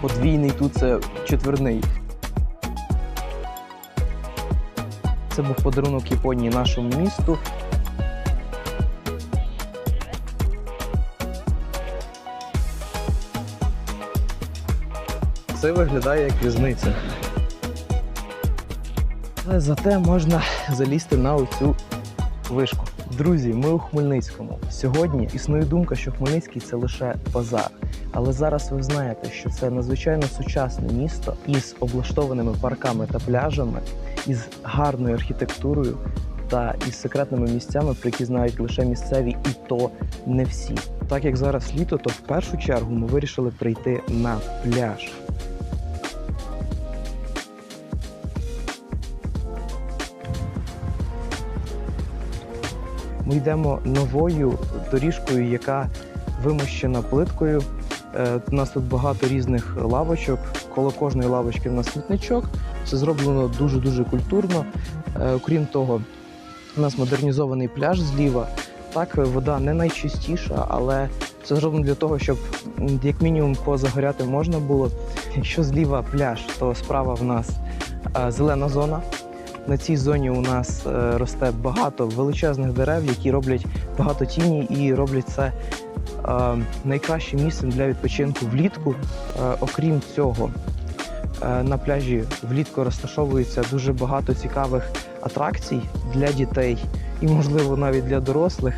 подвійний, тут це четверний. Це був подарунок Японії нашому місту. Це виглядає як в'язниця. Але зате можна залізти на оцю вишку. Друзі, ми у Хмельницькому. Сьогодні існує думка, що Хмельницький це лише базар. Але зараз ви знаєте, що це надзвичайно сучасне місто із облаштованими парками та пляжами, із гарною архітектурою та із секретними місцями, про які знають лише місцеві, і то не всі. Так як зараз літо, то в першу чергу ми вирішили прийти на пляж. Ми йдемо новою доріжкою, яка вимощена плиткою. Е, У нас тут багато різних лавочок. Коло кожної лавочки в нас смітничок. Все зроблено дуже-дуже культурно. Е, Окрім того, у нас модернізований пляж зліва. Так, вода не найчистіша, але це зроблено для того, щоб як мінімум позагоряти можна було. Якщо зліва пляж, то справа в нас е, зелена зона. На цій зоні у нас е, росте багато величезних дерев, які роблять багато тіні і роблять це е, найкращим місцем для відпочинку влітку. Е, окрім цього, на пляжі влітку розташовується дуже багато цікавих атракцій для дітей і, можливо, навіть для дорослих.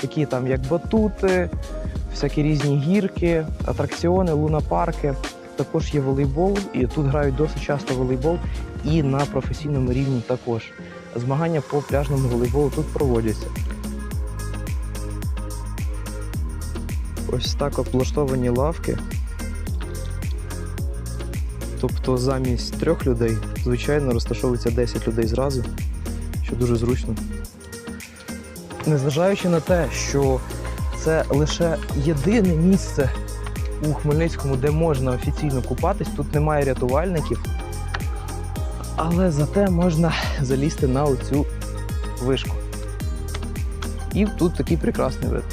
Такі там як батути, всякі різні гірки, атракціони, лунапарки. Також є волейбол, і тут грають досить часто волейбол, і на професійному рівні також. Змагання по пляжному волейболу тут проводяться. Ось так облаштовані лавки. Тобто замість трьох людей, звичайно, розташовується 10 людей зразу, що дуже зручно. Незважаючи на те, що це лише єдине місце у Хмельницькому, де можна офіційно купатись, тут немає рятувальників. Але зате можна залізти на оцю вишку. І тут такий прекрасний вид.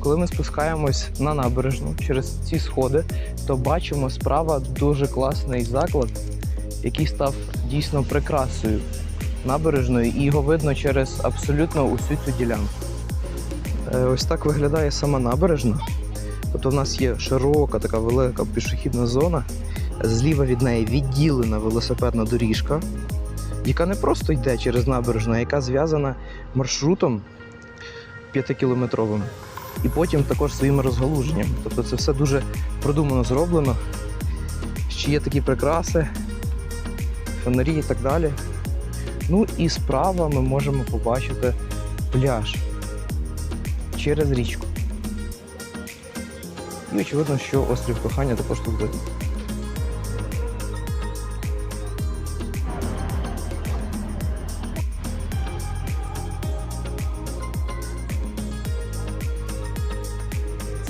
Коли ми спускаємось на набережну через ці сходи, то бачимо справа дуже класний заклад, який став дійсно прикрасою набережної, і його видно через абсолютно усю цю ділянку. Е, Ось так виглядає сама набережна. Тобто в нас є широка така велика пішохідна зона. Зліва від неї відділена велосипедна доріжка, яка не просто йде через набережну, а яка зв'язана маршрутом п'ятикілометровим. І потім також своїми розгалуженнями. Тобто це все дуже продумано зроблено. Ще є такі прикраси, фонарі і так далі. Ну і справа ми можемо побачити пляж через річку. І очевидно, що острів кохання також тут видно.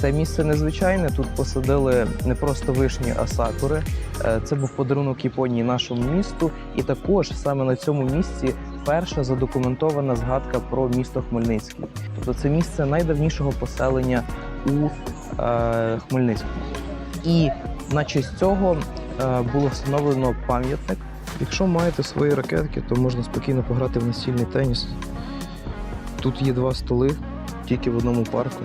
Це місце незвичайне. Тут посадили не просто вишні, а сакури. Е, Це був подарунок Японії нашому місту, і також саме на цьому місці перша задокументована згадка про місто Хмельницький. Тобто це місце найдавнішого поселення у е, Хмельницькому. І на честь цього е, було встановлено пам'ятник. Якщо маєте свої ракетки, то можна спокійно пограти в настільний теніс. Тут є два столи, тільки в одному парку.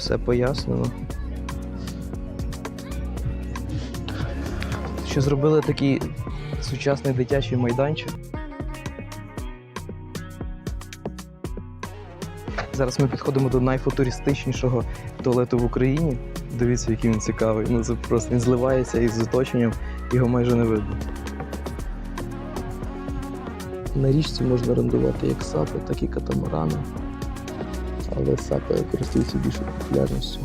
Все пояснено. Ще зробили такий сучасний дитячий майданчик. Зараз ми підходимо до найфутуристичнішого туалету в Україні. Дивіться, який він цікавий. Ну це просто він зливається із оточенням, його майже не видно. На річці можна орендувати як сапи, так і катамарани. Але сапи користуються більше популярністю.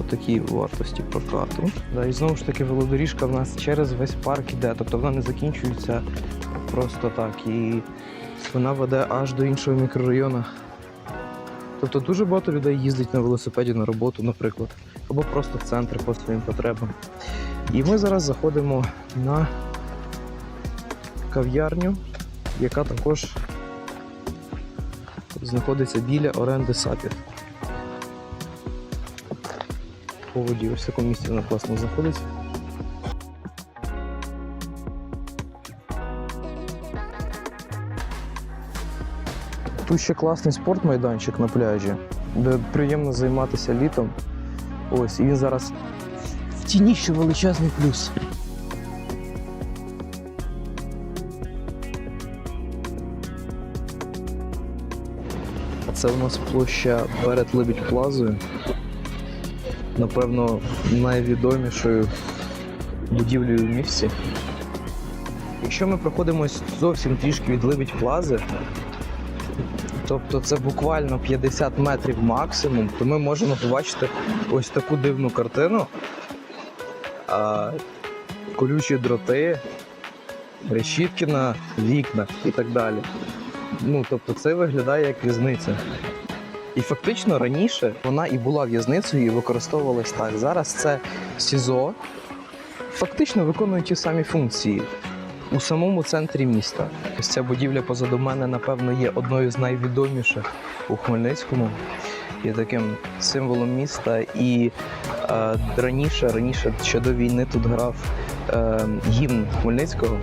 Отакі вартості прокату. Да, і знову ж таки велодоріжка в нас через весь парк іде, тобто вона не закінчується просто так. І вона веде аж до іншого мікрорайону. Тобто дуже багато людей їздить на велосипеді на роботу, наприклад, або просто в центр по своїм потребам. І ми зараз заходимо на кав'ярню, яка також знаходиться біля оренди сапів. По воді, ось в такому місці вона класно знаходиться. Тут ще класний спортмайданчик на пляжі, де приємно займатися літом. Ось, і він зараз в тіні ще величезний плюс. Це у нас площа перед Лебідь Плазою. Напевно, найвідомішою будівлею в місті. Якщо ми проходимось зовсім трішки від Лебідь Плази, тобто це буквально 50 метрів максимум, то ми можемо побачити ось таку дивну картину. А, колючі дроти, решітки на вікнах і так далі. Ну, тобто це виглядає як в'язниця. І фактично раніше вона і була в'язницею і використовувалась так. Зараз це СІЗО, фактично виконує ті самі функції у самому центрі міста. Ось ця будівля позаду мене, напевно, є одною з найвідоміших у Хмельницькому. Є таким символом міста. І е, раніше, раніше ще до війни тут грав е, гімн Хмельницького.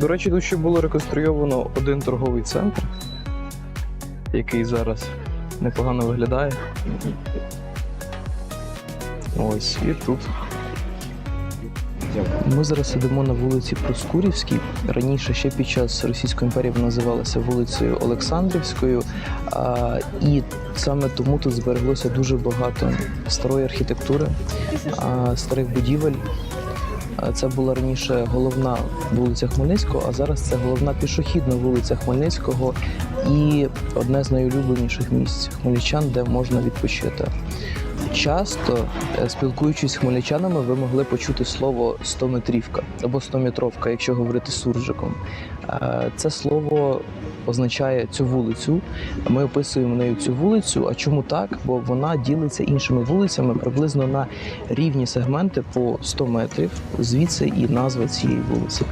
До речі, тут ще було реконструйовано один торговий центр, який зараз непогано виглядає. Ось і тут. Ми зараз сидимо на вулиці Проскурівській. Раніше ще під час Російської імперії вона називалася вулицею Олександрівською. А, і саме тому тут збереглося дуже багато старої архітектури, а, старих будівель. Це була раніше головна вулиця Хмельницького, а зараз це головна пішохідна вулиця Хмельницького і одне з найулюбленіших місць хмельничан, де можна відпочити. Часто, е, спілкуючись з хмельничанами, ви могли почути слово стометрівка або стометровка, якщо говорити суржиком. Е, Це слово означає цю вулицю. Ми описуємо нею цю вулицю. А чому так? Бо вона ділиться іншими вулицями приблизно на рівні сегменти по 100 метрів. Звідси і назва цієї вулиці.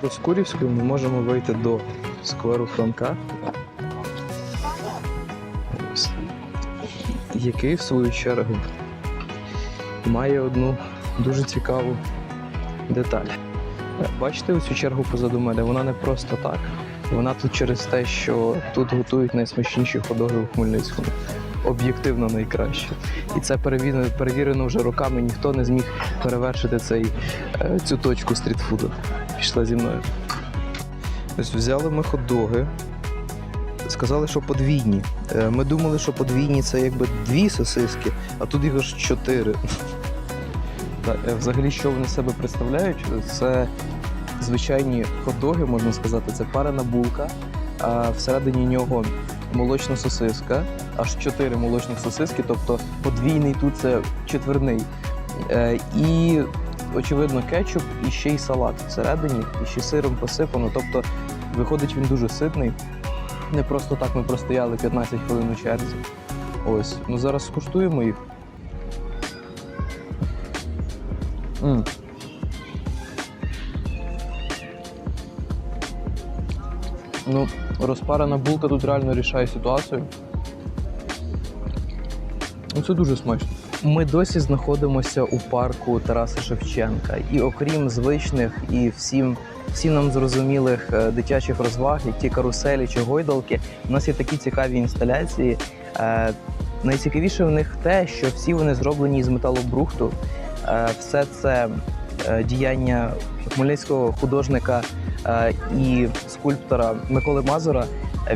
Проскурівською ми можемо вийти до скверу Франка. Який, в свою чергу, має одну дуже цікаву деталь. Бачите оцю чергу позаду мене? Вона не просто так. Вона тут через те, що тут готують найсмачніші ходоги у Хмельницькому. Об'єктивно найкраще. І це перевірено, перевірено вже роками. Ніхто не зміг перевершити цей, е, цю точку стрітфуду. Пішла зі мною. Ось взяли ми хот-доги, сказали, що подвійні. Е, Ми думали, що подвійні це якби дві сосиски, а тут їх аж чотири. Так, е, взагалі, що вони себе представляють? Це звичайні хот-доги, можна сказати, це парена булка, а всередині нього молочна сосиска, аж чотири молочних сосиски, тобто подвійний тут це четверний. Е, І очевидно, кетчуп і ще й салат всередині, і ще сиром посипано. Тобто виходить він дуже ситний. Не просто так ми простояли 15 хвилин у черзі. Ось, ну зараз скуштуємо їх. м Ну, розпарена булка тут реально рішає ситуацію. Ну, це дуже смачно. Ми досі знаходимося у парку Тараса Шевченка. І окрім звичних і всім, всім нам зрозумілих е, дитячих розваг, як ті каруселі чи гойдалки, у нас є такі цікаві інсталяції. Е, найцікавіше в них те, що всі вони зроблені з металобрухту. Е, все це діяння хмельницького художника і скульптора Миколи Мазура.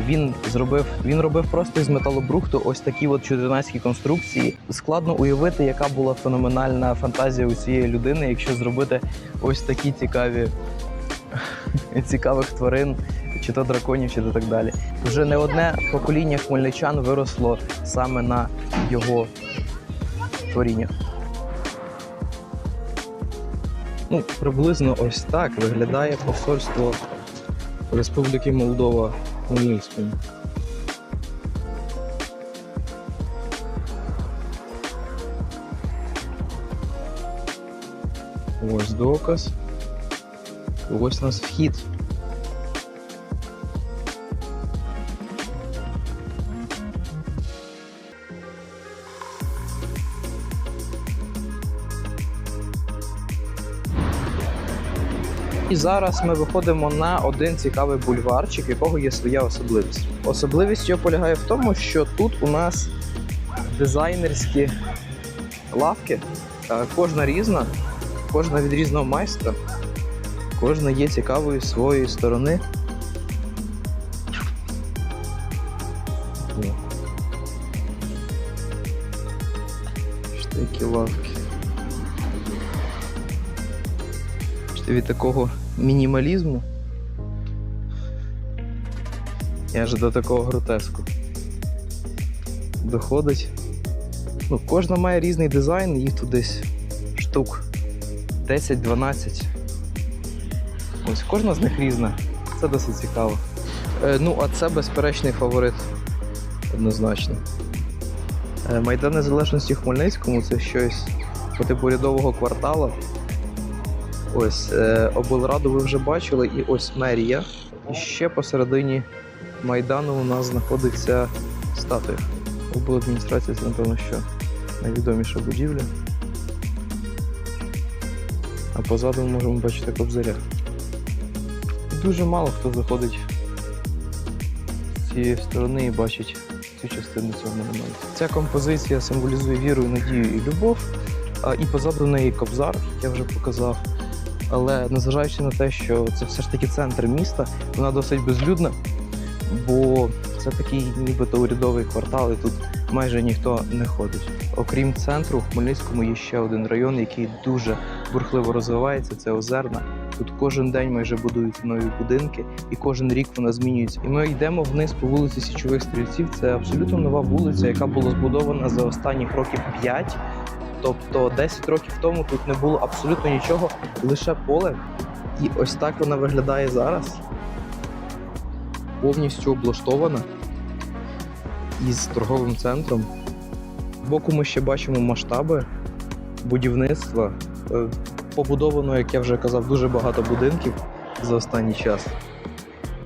Він зробив, він робив просто із металобрухту ось такі от чудернацькі конструкції. Складно уявити, яка була феноменальна фантазія у цієї людини, якщо зробити ось такі цікаві цікавих тварин, чи то драконів, чи то так далі. Вже не одне покоління хмельничан виросло саме на його творіннях. Ну, приблизно ось так виглядає посольство Республіки Молдова Луганском. Ось доказ. Ось у нас хит. І зараз ми виходимо на один цікавий бульварчик, якого є своя особливість. Особливість його полягає в тому, що тут у нас дизайнерські лавки, Е, кожна різна, кожна від різного майстра, кожна є цікавою своєї сторони. Такі лавки. Від такого мінімалізму. Я ж до такого гротеску. Доходить. Ну, кожна має різний дизайн, їх тут десь штук 10-12. Ось кожна з них різна. Це досить цікаво. Е, ну, а це безперечний фаворит. Однозначно. Е, Майдан Незалежності в Хмельницькому це щось по типу рядового квартала. Ось е, облраду ви вже бачили, і ось мерія. І ще посередині Майдану у нас знаходиться статуя. Обладміністрація це, напевно, що найвідоміша будівля. А позаду ми можемо бачити кобзаря. Дуже мало хто заходить з цієї сторони і бачить цю частину цього монументу. Ця композиція символізує віру, надію і любов, а і позаду неї кобзар, як я вже показав. Але незважаючи на те, що це все ж таки центр міста, вона досить безлюдна, бо це такий нібито урядовий квартал, і тут майже ніхто не ходить. Окрім центру, в Хмельницькому є ще один район, який дуже бурхливо розвивається. Це Озерна. Тут кожен день майже будуються нові будинки, і кожен рік вона змінюється. І ми йдемо вниз по вулиці Січових Стрільців. Це абсолютно нова вулиця, яка була збудована за останніх років 5. Тобто 10 років тому тут не було абсолютно нічого, лише поле. І ось так вона виглядає зараз. Повністю облаштована із торговим центром. Збоку ми ще бачимо масштаби будівництва. Е, Побудовано, як я вже казав, дуже багато будинків за останній час.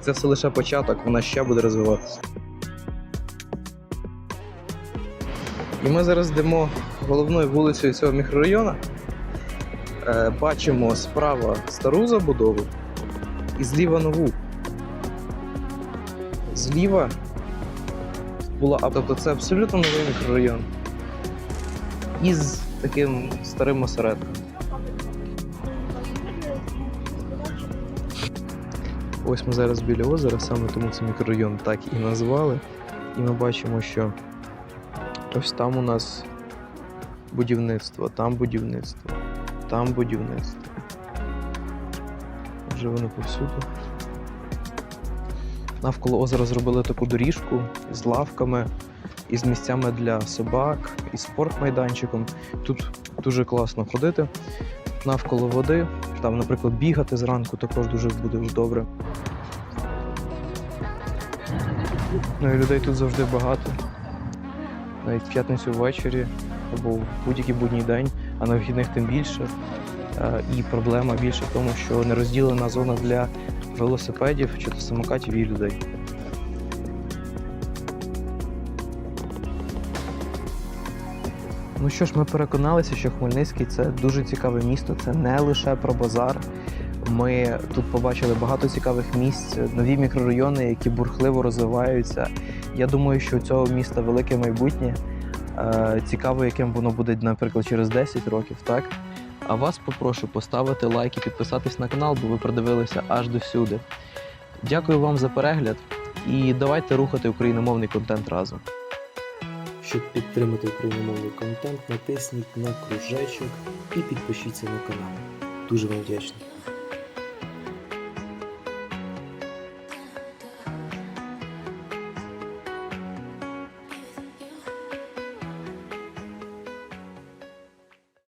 Це все лише початок, вона ще буде розвиватися. І ми зараз йдемо головною вулицею цього мікрорайону. Е, Бачимо справа стару забудову і зліва нову. Зліва була, тобто це абсолютно новий мікрорайон. Із таким старим осередком. Ось ми зараз біля озера, саме тому цей мікрорайон так і назвали. І ми бачимо, що ось там у нас будівництво, там будівництво, там будівництво. Вже воно повсюди. Навколо озера зробили таку доріжку з лавками, із місцями для собак, і спортмайданчиком. Тут дуже класно ходити навколо води. Там, наприклад, бігати зранку також дуже буде добре. Ну і людей тут завжди багато. Навіть в п'ятницю ввечері або в будь-який будній день, а на вихідних тим більше. Е, І проблема більше в тому, що не розділена зона для велосипедів чи то самокатів і людей. Ну що ж, ми переконалися, що Хмельницький це дуже цікаве місто. Це не лише про базар. Ми тут побачили багато цікавих місць, нові мікрорайони, які бурхливо розвиваються. Я думаю, що у цього міста велике майбутнє. Е, Цікаво, яким воно буде, наприклад, через 10 років, так? А вас попрошу поставити лайк і підписатись на канал, бо ви продивилися аж до всюди. Дякую вам за перегляд і давайте рухати україномовний контент разом. Щоб підтримати україномовний контент, натисніть на кружечок і підпишіться на канал. Дуже вам вдячний.